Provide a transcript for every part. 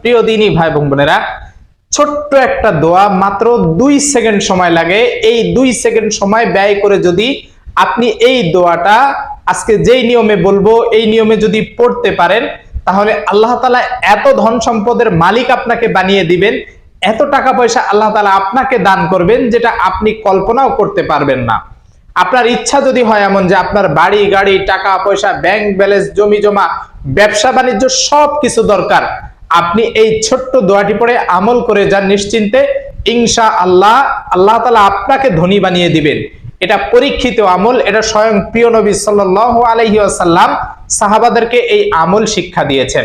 প্রিয় দিনই ভাই বোন বোনেরা, ছোট্ট একটা দোয়া, মাত্র দুই সেকেন্ড সময় লাগে। এই দুই সেকেন্ড সময় ব্যয় করে যদি আপনি এই দোয়াটা আজকে যেই নিয়মে বলব, এই নিয়মে যদি পড়তে পারেন, তাহলে আল্লাহ তালা এত ধন সম্পদের মালিক আপনাকে বানিয়ে দিবেন, এত টাকা পয়সা আল্লাহ তালা আপনাকে দান করবেন, যেটা আপনি কল্পনাও করতে পারবেন না। আপনার ইচ্ছা যদি হয় এমন যে আপনার বাড়ি, গাড়ি, টাকা পয়সা ব্যাংক ব্যালেন্স জমি জমা, ব্যবসা, বাণিজ্য সব কিছু দরকার আপনি এই ছোট্ট দোয়াটি পড়ে আমল করে যান নিশ্চিন্তে। ইনশা আল্লাহ আল্লাহ তালা আপনাকে ধনী বানিয়ে দিবেন। এটা পরীক্ষিত আমল, এটা স্বয়ং প্রিয় নবী সাল্লাহ আলহি আসাল্লাম সাহাবাদেরকে এই আমল শিক্ষা দিয়েছেন।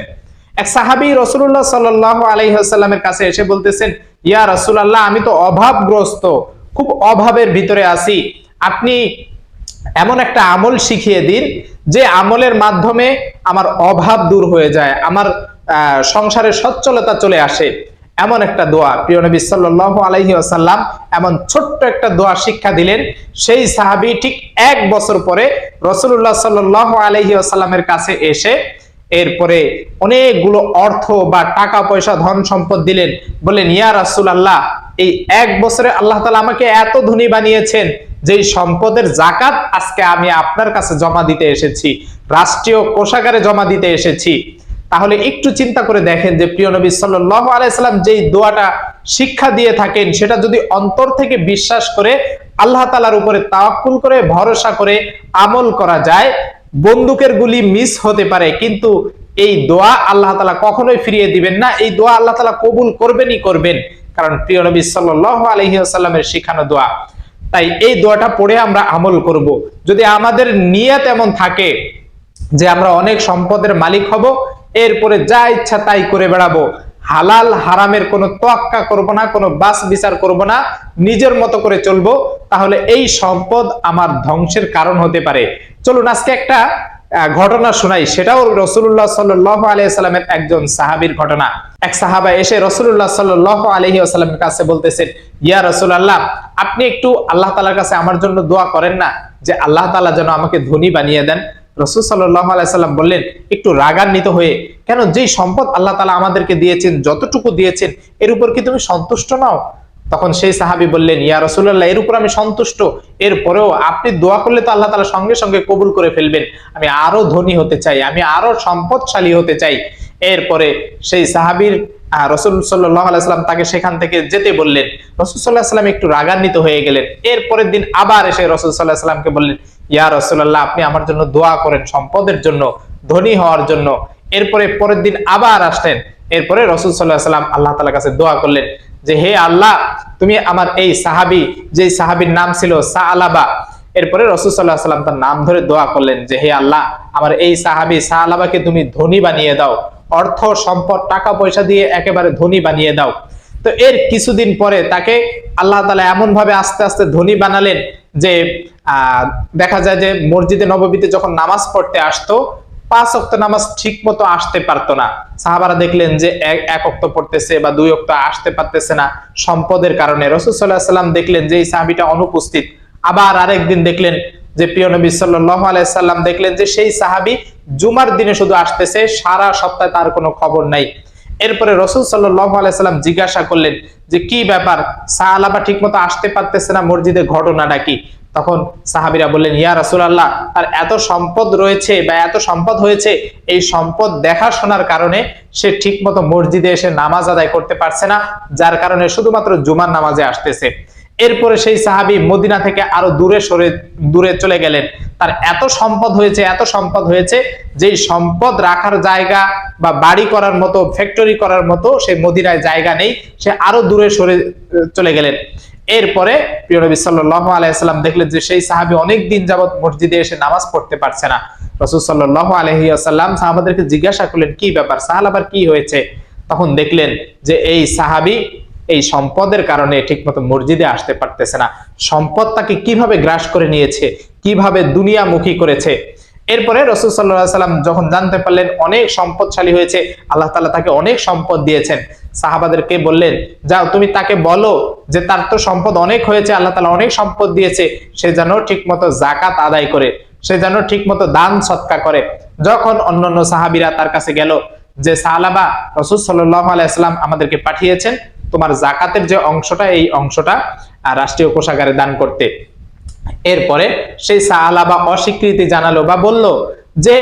এক সাহাবি রসুল্লাহ সাল্লাহ আলহিহাস্লামের কাছে এসে বলতেছেন, ইয়া রসুল আল্লাহ আমি তো অভাবগ্রস্ত, খুব অভাবের ভিতরে আছি। আপনি এমন একটা আমল শিখিয়ে দিন যে আমলের মাধ্যমে আমার অভাব দূর হয়ে যায়, আমার সংসারে সচ্ছলতা চলে আসে। এমন একটা দোয়া। প্রিয় নবী সাল্লাল্লাহু আলাইহি ওয়াসাল্লাম এমন ছোট্ট একটা দোয়া শিক্ষা দিলেন। সেই সাহাবী ঠিক এক বছর পরে রসুল্লাহ সাল্লাল্লাহু আলাইহি ওয়াসাল্লামের কাছে এসে এরপরে অনেকগুলো অর্থ বা টাকা পয়সা, ধন সম্পদ দিলেন। বললেন, ইয়া রাসুল আল্লাহ এই এক বছরে আল্লাহ তালা আমাকে এত ধনী বানিয়েছেন, যেই সম্পদের জাকাত আজকে আমি আপনার কাছে জমা দিতে এসেছি, রাষ্ট্রীয় কোষাগারে জমা দিতে এসেছি। তাহলে একটু চিন্তা করে দেখেন যে প্রিয় নবী সাল্লাল্লাহু আলাইহি সাল্লাম যেই দোয়াটা শিক্ষা দিয়ে থাকেন, সেটা যদি অন্তর থেকে বিশ্বাস করে আল্লাহ তালার উপরে তাওয়াক্কুল করে, ভরসা করে আমল করা যায়, বন্দুকের গুলি মিস হতে পারে, কিন্তু এই দোয়া আল্লাহ তালা কখনোই ফিরিয়ে দিবেন না। এই দোয়া আল্লাহ তালা কবুল করবেনই করবেন, কারণ প্রিয় নবী সাল্লাহ আলহিহাস্লামের শিখানো দোয়া। তাই এই দোয়াটা পড়ে আমরা আমল করব। যদি আমাদের নিয়ত এমন থাকে যে আমরা অনেক সম্পদের মালিক হব এরপরে যা ইচ্ছা তাই করে বেড়াবো। হালাল, হারামের কোনো তোয়াক্কা করব না, কোনো বাস বিচার করব না, নিজের মতো করে চলবো, তাহলে এই সম্পদ আমার ধ্বংসের কারণ হতে পারে। চলুন আজকে একটা ঘটনা শোনাই। সেটাও রসুল্লাহ সাল্লাহ আলিয়াল্লামের একজন সাহাবীর ঘটনা। এক সাহাবা এসে রসুল্লাহ সাল্লাহ আলহি আসাল্লামের কাছে বলতেছেন, ইয়া রসুল আল্লাহ আপনি একটু আল্লাহ তালার কাছে আমার জন্য দোয়া করেন না, যে আল্লাহ তালা যেন আমাকে ধনী বানিয়ে দেন। রসুল সাল্লাহ আলাইসাল্লাম বললেন, একটু রাগান্বিত হয়ে, কেন যেই সম্পদ আল্লাহ তালা আমাদেরকে দিয়েছেন, যতটুকু দিয়েছেন, এর উপর কি তুমি সন্তুষ্ট নাও? তখন সেই সাহাবি বললেন, ইয়া রসুল্লাহ এর উপর আমি সন্তুষ্ট। এরপরেও আপনি দোয়া করলে তো আল্লাহ তালা সঙ্গে সঙ্গে কবুল করে ফেলবেন। আমি আরও ধনী হতে চাই, আমি আরও সম্পদশালী হতে চাই। এরপরে সেই সাহাবির রসুল সাল্লাহ আলাইসাল্লাম তাকে সেখান থেকে যেতে বললেন। রসুল সাল্লাহ সাল্লাম একটু রাগান্বিত হয়ে গেলেন। এরপরের দিন আবার এসে রসুল সাল্লাহ সাল্লামকে বললেন ইয়া রসুল্লাহ আপনি আমার জন্য দোয়া করেন সম্পদের জন্য, ধনী হওয়ার জন্য। এরপরে পরের দিন আবার আসলেন। এরপরে রসুল সাল্লাহ সাল্লাম আল্লাহ তালার কাছে দোয়া করলেন যে, হে আল্লাহ, তুমি আমার এই সাহাবি যে সাহাবির নাম ছিল সা আলাবা এরপরে রসুল সাল্লাহ সাল্লাম তার নাম ধরে দোয়া করলেন যে, হে আল্লাহ, আমার এই সাহাবি সা আলাবাকে তুমি ধনী বানিয়ে দাও। অর্থ, সম্পদ, টাকা, পয়সা দিয়ে একেবারে ধনী বানিয়ে দাও। তো এর কিছুদিন পরে তাকে আল্লাহ তালা এমন ভাবে আস্তে আস্তে ধনী বানালেন যে দেখা যায় যে মসজিদে নববীতে যখন নামাজ পড়তে আসতো, পাঁচ অক্ত নামাজ ঠিক মতো আসতে পারতো না। সাহাবারা দেখলেন যে এক অক্ত পড়তেছে বা দুই অক্ত আসতে পারতেছে না সম্পদের কারণে। রসুল সাল্লাহ সাল্লাম দেখলেন যে এই সাহাবিটা অনুপস্থিত। আবার আরেকদিন দেখলেন যে প্রিয় নবী আলাইসাল্লাম দেখলেন যে সেই সাহাবি জুমার দিনে শুধু আসতেছে, সারা সপ্তাহে তার কোনো খবর নাই। এরপরে রসুল আলাইসাল্লাম জিজ্ঞাসা করলেন যে কি ব্যাপার? সাহালাবা ঠিক মতো আসতে পারতেছে না মসজিদে ঘটনাটা কি তখন সাহাবিরা বললেন, ইয়া রাসুল আল্লাহ তার এত সম্পদ রয়েছে বা এত সম্পদ হয়েছে, এই সম্পদ দেখাশোনার কারণে সে ঠিক মতো মসজিদে এসে নামাজ আদায় করতে পারছে না, যার কারণে শুধুমাত্র জুমার নামাজে আসতেছে। এরপরে সেই সাহাবি মদিনা থেকে আরও দূরে সরে, দূরে চলে গেলেন। তার এত সম্পদ হয়েছে, এত সম্পদ হয়েছে যে সম্পদ রাখার জায়গা বা বাড়ি করার মতো ফ্যাক্টরি করার মতো সে মদিনায় জায়গা নেই। সে আরও দূরে সরে চলে গেলেন। এরপরে প্রিয় নবী সাল্লাহ আলাইসাল্লাম দেখলেন যে সেই সাহাবি অনেক দিন যাবত মসজিদে এসে নামাজ পড়তে পারছে না। রসুল সাল্লাহ আলহিয়াসাল্লাম সাহাবাদেরকে জিজ্ঞাসা করলেন, কি ব্যাপার? সাহাল আবার কি হয়েছে? তখন দেখলেন যে এই সাহাবি এই সম্পদের কারণে ঠিকমতো মসজিদে আসতে পারতেছে না। সম্পদ তাকে কীভাবে গ্রাস করে নিয়েছে? কীভাবে দুনিয়ামুখী করেছে? এরপরে রসুল সাল্লাহ সাল্লাম যখন জানতে পারলেন অনেক সম্পদশালী হয়েছে, আল্লাহ তালা তাকে অনেক সম্পদ দিয়েছেন। সাহাবাদেরকে বললেন, যাও, তুমি তাকে বলো যে তার তো সম্পদ অনেক হয়েছে, আল্লাহ তালা অনেক সম্পদ দিয়েছে, সে যেন ঠিক মতো জাকাত আদায় করে, সে যেন ঠিক মতো দান সৎকা করে। যখন অন্যান্য সাহাবিরা তার কাছে গেল যে সাহালাবা রসুল সাল্লাহ আলাইসাল্লাম আমাদেরকে পাঠিয়েছেন, তোমার জাকাতের যে অংশটা, এই অংশটা রাষ্ট্রীয় কোষাগারে দান করতে। এরপরে সেই সাহালাবা অস্বীকৃতি জানালো বা বলল যে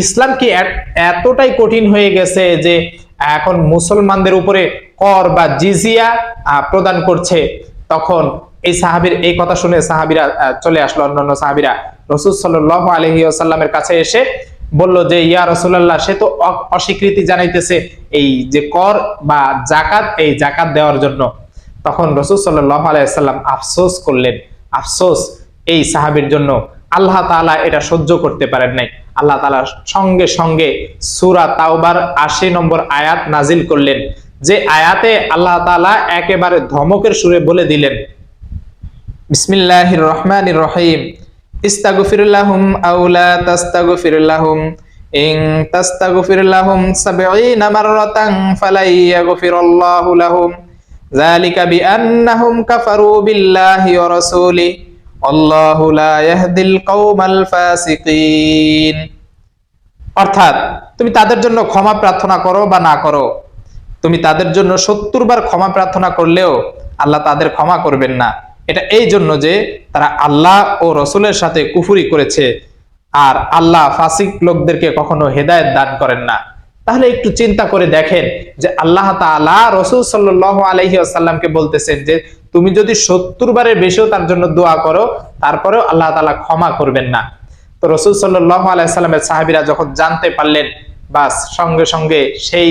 ইসলাম কি এতটাই কঠিন হয়ে গেছে যে, এখন মুসলমানদের উপরে কর বা জিজিয়া প্রদান করছে। তখন এই সাহাবীর, এই কথা শুনে সাহাবীরা চলে আসলো অন্যান্য সাহাবীরা। রসুল সাল্লাহ আলহি আসাল্লামের কাছে এসে বলল যে, ইয়া রসুল্লাহ সে তো অস্বীকৃতি জানাইতেছে এই যে কর বা জাকাত এই জাকাত দেওয়ার জন্য। তখন রসুল সাল্লাহ আলাইসাল্লাম আফসোস করলেন। আফসোস এই সাহাবীর জন্য। আল্লাহ তাআলা এটা সহ্য করতে পারেন নাই। আল্লাহ তাআলা সঙ্গে সঙ্গে সূরা তাওবার আশি নম্বর আয়াত নাজিল করলেন। যে আয়াতে আল্লাহ তাআলা একেবারে ধমকের সুরে বলে দিলেন, বিসমিল্লাহির রহমানির রহিম। ইস্তাগফির লাহুম আও লা তাস্তাগফির লাহুম ইন তাস্তাগফির লাহুম 70 মাররাতান ফালাই ইয়াগফিরাল্লাহু লাহুম। বিআন্নাহুম কাফারু বিল্লাহি ওয়া রাসূলিহি আল্লাহু লা ইয়াহদিল কওমাল ফাসিকিন অর্থাৎ, তুমি তাদের জন্য ক্ষমা প্রার্থনা করো বা না করো। তুমি তাদের জন্য সত্তর বার ক্ষমা প্রার্থনা করলেও আল্লাহ তাদের ক্ষমা করবেন না। এটা এই জন্য যে তারা আল্লাহ ও রসুলের সাথে কুফুরি করেছে আর আল্লাহ ফাসিক লোকদেরকে কখনো হেদায়েত দান করেন না। তাহলে একটু চিন্তা করে দেখেন যে আল্লাহ তাআলা রসুল সাল্লাহ আলহি আসাল্লামকে বলতেছেন যে তুমি যদি সত্তর বারের বেশিও তার জন্য দোয়া করো, তারপরেও আল্লাহ তাআলা ক্ষমা করবেন না। তো রসুল সাল্লাহ আলাইসাল্লামের সাহাবিরা যখন জানতে পারলেন, বাস সঙ্গে সঙ্গে সেই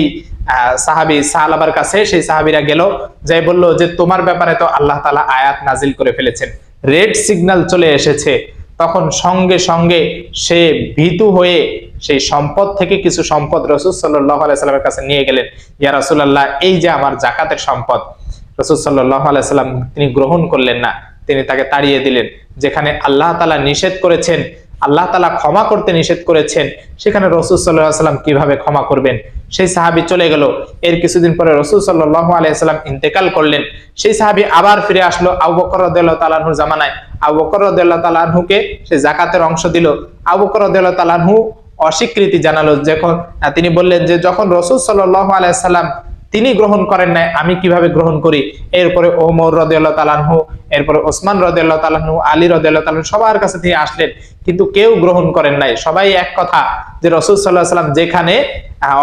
সাহাবি সাহালাবার কাছে সেই সাহাবিরা গেল, যাই বলল যে তোমার ব্যাপারে তো আল্লাহ তালা আয়াত নাজিল করে ফেলেছেন। রেড সিগন্যাল চলে এসেছে। তখন সঙ্গে সঙ্গে সে ভীতু হয়ে সেই সম্পদ থেকে কিছু সম্পদ রসুল সাল্লাহ আলাইসাল্লামের কাছে নিয়ে গেলেন। ইয়া রসুল্লাহ এই যে আমার জাকাতের সম্পদ, রসুল সাল্লাহ আলাইসাল্লাম তিনি গ্রহণ করলেন না, তিনি তাকে তাড়িয়ে দিলেন। যেখানে আল্লাহ তালা নিষেধ করেছেন, আল্লাহ তালা ক্ষমা করতে নিষেধ করেছেন, সেখানে রসুল সাল্লাহ সাল্লাম কীভাবে ক্ষমা করবেন? সেই সাহাবি চলে গেল। এর কিছুদিন পরে রসুল সাল্লাহ আলাইসাল্লাম ইন্তেকাল করলেন। সেই সাহাবি আবার ফিরে আসলো আবু বকর রদাল্লাহ তালাহুর জামানায়। আবু বকর রদাল্লাহ তালাহুকে সে জাকাতের অংশ দিল। আবু বকর রদাল্লাহ তালাহু অস্বীকৃতি জানালো, যখন তিনি বললেন যে যখন রসুল সাল্লাহ আলাইসাল্লাম তিনি গ্রহণ করেন নাই, আমি কীভাবে গ্রহণ করি? এরপরে ওমর রদেল্লাহ তালানহু এরপরে ওসমান রদেল্লাহ তালানহু আলী রদেল্লাহ তালানহু সবার কাছে তিনি আসলেন, কিন্তু কেউ গ্রহণ করেন নাই। সবাই এক কথা যে রসুল সাল্লাহ সাল্লাম যেখানে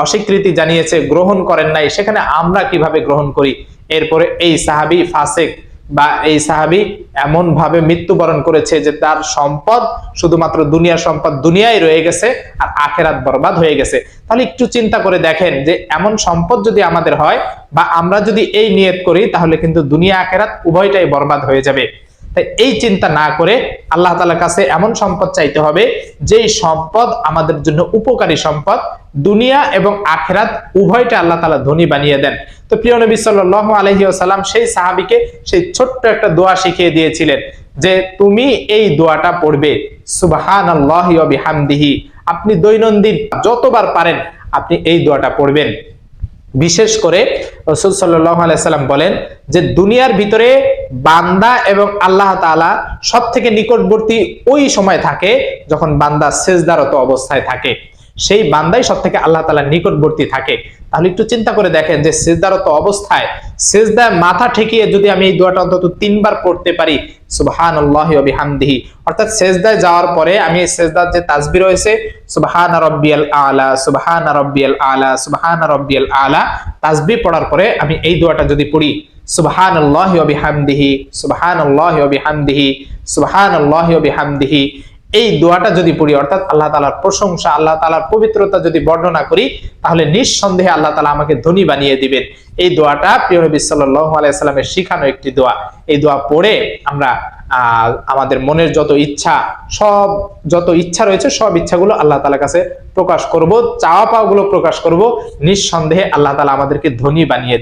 অস্বীকৃতি জানিয়েছে গ্রহণ করেন নাই, সেখানে আমরা কীভাবে গ্রহণ করি? এরপরে এই সাহাবি ফাসেক বা এই সাহাবি এমন ভাবে মৃত্যুবরণ করেছে যে তার সম্পদ শুধুমাত্র দুনিয়ার সম্পদ দুনিয়ায় রয়ে গেছে আর আখেরাত বরবাদ হয়ে গেছে। তাহলে একটু চিন্তা করে দেখেন যে এমন সম্পদ যদি আমাদের হয় বা আমরা যদি এই নিয়ত করি তাহলে কিন্তু দুনিয়া আখেরাত উভয়টাই বরবাদ হয়ে যাবে। তাই এই চিন্তা না করে আল্লাহ তালার কাছে এমন সম্পদ চাইতে হবে, যেই সম্পদ আমাদের জন্য উপকারী সম্পদ, দুনিয়া এবং আখেরাত উভয়টা আল্লাহ তালা ধনী বানিয়ে দেন। তো প্রিয় নবী সাল্লাহ আলহি সাল্লাম সেই সাহাবিকে সেই ছোট্ট একটা দোয়া শিখিয়ে দিয়েছিলেন যে, তুমি এই দোয়াটা পড়বে সুবাহান আল্লাহ বিহামদিহি। আপনি দৈনন্দিন যতবার পারেন আপনি এই দোয়াটা পড়বেন। বিশেষ করে রসুল সাল্লাহ আলাইসাল্লাম বলেন যে দুনিয়ার ভিতরে বান্দা এবং আল্লাহ তালা সব থেকে নিকটবর্তী ওই সময় থাকে যখন বান্দা সেজদারত অবস্থায় থাকে। সেই বান্দাই সব থেকে আল্লাহ তাআলা নিকটবর্তী থাকে। তাহলে একটু চিন্তা করে দেখেন যে সেজদারত অবস্থায় সেজদায় মাথা ঠেকিয়ে যদি আমি এই দোয়াটা অন্তত তিনবার পড়তে পারি সুবহান আল্লাহ অর্থাৎ সেজদায় যাওয়ার পরে আমি সেজদার যে রয়েছে, সুবহান রব্বিয়াল আলা, সুবহান রব্বিয়াল আলা, সুবহান রব্বিয়াল আলা পড়ার পরে আমি এই দোয়াটা যদি পড়ি সুবহান আল্লাহ সুবহান আল্লাহ সুবহান আল্লাহ এই দোয়াটা যদি পড়ি, অর্থাৎ আল্লাহ তালার প্রশংসা, আল্লাহ তালার পবিত্রতা যদি বর্ণনা করি, তাহলে নিঃসন্দেহে আল্লাহ তালা আমাকে ধনী বানিয়ে দিবেন। এই দোয়াটা প্রিয় নবী সাল্লাহ আলাইসাল্লামের শিখানো একটি দোয়া। এই দোয়া পড়ে আমরা আমাদের মনের যত ইচ্ছা, সব যত ইচ্ছা রয়েছে, সব ইচ্ছাগুলো আল্লাহ তালার কাছে প্রকাশ করব চাওয়া পাওয়া প্রকাশ করব। নিঃসন্দেহে আল্লাহ তালা আমাদেরকে ধনী বানিয়ে